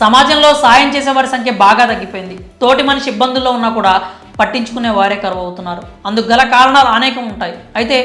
సమాజంలో సాయం చేసే వారి సంఖ్య బాగా తగ్గిపోయింది. తోటి మనిషి ఇబ్బందుల్లో ఉన్నా కూడా పట్టించుకునే వారే కరువు అవుతున్నారు అందుకు గల కారణాలు అనేకం ఉంటాయి. అయితే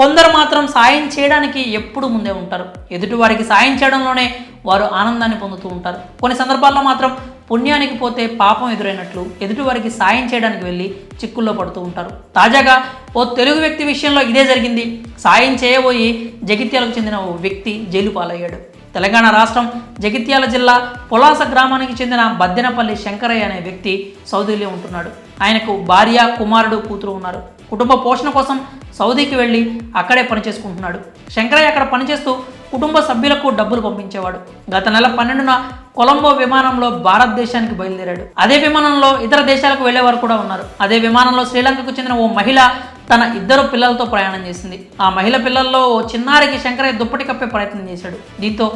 కొందరు మాత్రం సాయం చేయడానికి ఎప్పుడు ముందే ఉంటారు. ఎదుటి వారికి సాయం చేయడంలోనే వారు ఆనందాన్ని పొందుతూ ఉంటారు. కొన్ని సందర్భాల్లో మాత్రం పుణ్యానికి పోతే పాపం ఎదురైనట్లు ఎదుటి వారికి సాయం చేయడానికి వెళ్ళి చిక్కుల్లో పడుతూ ఉంటారు. తాజాగా ఓ తెలుగు వ్యక్తి విషయంలో ఇదే జరిగింది. సాయం చేయబోయి జగిత్యాలకు చెందిన ఓ వ్యక్తి జైలు పాలయ్యాడు. తెలంగాణ రాష్ట్రం జగిత్యాల జిల్లా పొలాస గ్రామానికి చెందిన బద్దెనపల్లి శంకరయ్య అనే వ్యక్తి సౌదీలో ఉంటున్నాడు. ఆయనకు భార్య కుమారుడు కూతురు ఉన్నారు. కుటుంబ పోషణ కోసం సౌదీకి వెళ్ళి అక్కడే పనిచేసుకుంటున్నాడు. శంకరయ్య అక్కడ పనిచేస్తూ కుటుంబ సభ్యులకు డబ్బులు పంపించేవాడు. గత నెల పన్నెండున కొలంబో విమానంలో భారతదేశానికి బయలుదేరాడు. అదే విమానంలో ఇతర దేశాలకు వెళ్ళే వారు కూడా ఉన్నారు. అదే విమానంలో శ్రీలంకకు చెందిన ఓ మహిళ తన ఇద్దరు పిల్లలతో ప్రయాణం చేసింది. ఆ మహిళ పిల్లల్లో ఓ చిన్నారికి శంకరయ్య దుప్పటి కప్పే ప్రయత్నం చేశాడు. దీంతో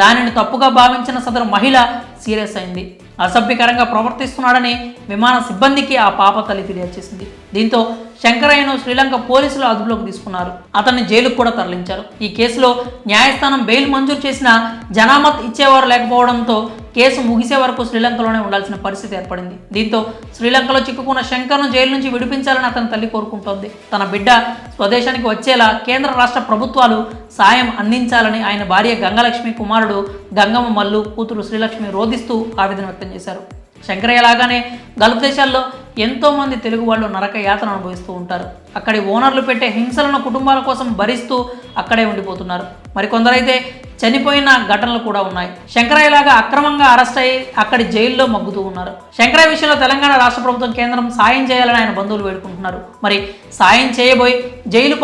దానిని తప్పుగా భావించిన సదరు మహిళ సీరియస్ అయింది. అసభ్యకరంగా ప్రవర్తిస్తున్నాడని విమాన సిబ్బందికి ఆ పాప తల్లి ఫిర్యాదు చేసింది. దీంతో శంకరయ్యను శ్రీలంక పోలీసులు అదుపులోకి తీసుకున్నారు. అతన్ని జైలుకు కూడా తరలించారు. ఈ కేసులో న్యాయస్థానం బెయిల్ మంజూరు చేసిన జనామత్ ఇచ్చేవారు లేకపోవడంతో కేసు ముగిసే వరకు శ్రీలంకలోనే ఉండాల్సిన పరిస్థితి ఏర్పడింది. దీంతో శ్రీలంకలో చిక్కుకున్న శంకర్ను జైలు నుంచి విడిపించాలని అతని తల్లి కోరుకుంటోంది. తన బిడ్డ స్వదేశానికి వచ్చేలా కేంద్ర రాష్ట్ర ప్రభుత్వాలు సాయం అందించాలని ఆయన భార్య గంగలక్ష్మి కుమారుడు గంగమ్మ మల్లు కూతురు శ్రీలక్ష్మి రోధిస్తూ ఆవేదన వ్యక్తం చేశారు. శంకరయ్య లాగానే గల్ఫ్ దేశాల్లో ఎంతోమంది తెలుగు వాళ్ళు నరక యాతన అనుభవిస్తూ ఉంటారు. అక్కడి ఓనర్లు పెట్టే హింసలను కుటుంబాల కోసం భరిస్తూ అక్కడే ఉండిపోతున్నారు. మరికొందరైతే చనిపోయిన ఘటనలు కూడా ఉన్నాయి. శంకరయ్య లాగా అక్రమంగా అరెస్ట్ అయ్యి అక్కడి జైల్లో మగ్గుతూ ఉన్నారు. శంకరయ్య విషయంలో తెలంగాణ రాష్ట్ర ప్రభుత్వం కేంద్రం సాయం చేయాలని ఆయన బంధువులు వేడుకుంటున్నారు. మరి సాయం చేయబోయి జైలు